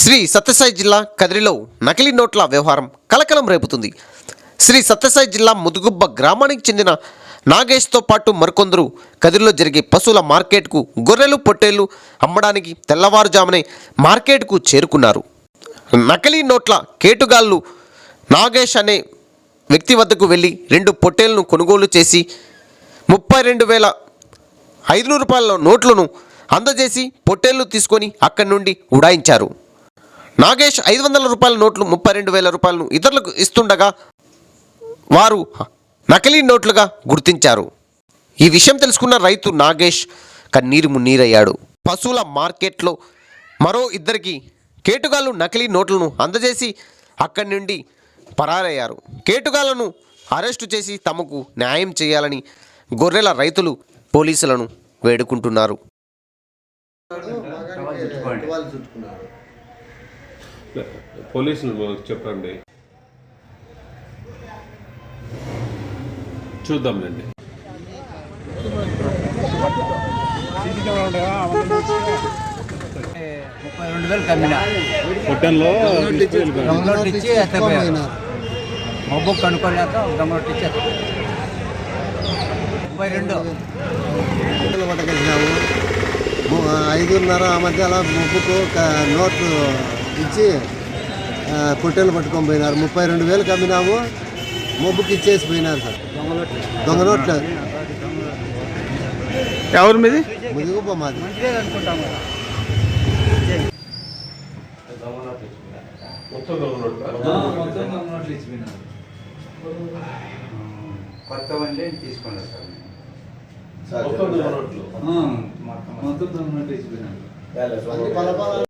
శ్రీ సత్యసాయి జిల్లా కదిరిలో నకిలీ నోట్ల వ్యవహారం కలకలం రేపుతుంది. శ్రీ సత్యసాయి జిల్లా ముదుగుబ్బ గ్రామానికి చెందిన నాగేష్తో పాటు మరికొందరు కదిరిలో జరిగే పశువుల మార్కెట్కు గొర్రెలు పొట్టేళ్ళు అమ్మడానికి తెల్లవారుజామునే మార్కెట్కు చేరుకున్నారు. నకిలీ నోట్ల కేటుగాళ్ళు నాగేష్ అనే వ్యక్తి వద్దకు వెళ్ళి రెండు పొట్టేళ్ళను కొనుగోలు చేసి ముప్పై రెండు వేల ఐదు రూపాయల నోట్లను అందజేసి పొట్టేళ్ళు తీసుకొని అక్కడి నుండి ఉడాయించారు. నాగేష్ ఐదు వందల రూపాయల నోట్లు ముప్పై రెండు వేల రూపాయలను ఇతరులకు ఇస్తుండగా వారు నకిలీ నోట్లుగా గుర్తించారు. ఈ విషయం తెలుసుకున్న రైతు నాగేష్ కన్నీరు మున్నీరయ్యాడు. పశువుల మార్కెట్లో మరో ఇద్దరికి కేటుగాళ్ళు నకిలీ నోట్లను అందజేసి అక్కడి నుండి పరారయ్యారు. కేటుగాళ్ళను అరెస్టు చేసి తమకు న్యాయం చేయాలని గొర్రెల రైతులు పోలీసులను వేడుకుంటున్నారు. పోలీసులు చెప్పండి. చూద్దాంలేండి. ముప్పై రెండు వేలు కమ్మినా పొట్టెన్లో దొంగలోటి ఇచ్చి ఎత్తపోయారు మబ్బు కనుక్కోలేక దొంగలోటి ఇచ్చి ఎత్తపోయారు ముప్పై రెండు ఐదున్నర ఆ మధ్యలో ముగ్గుకు క- నోట్లు ఇచ్చి పుట్టెలు పట్టుకొని పోయినారు. ముప్పై రెండు వేలు కమ్మినాము. మొబ్బుకి ఇచ్చేసి పోయినారు సార్. దొంగ నోట్లు. ఎవరు మీది? ముదిగుప్ప మాది. మంచిదే అనుకుంటాం కదా కొత్త వండి తీసుకున్నారు సార్. మొత్తం మొత్తం నోట్లు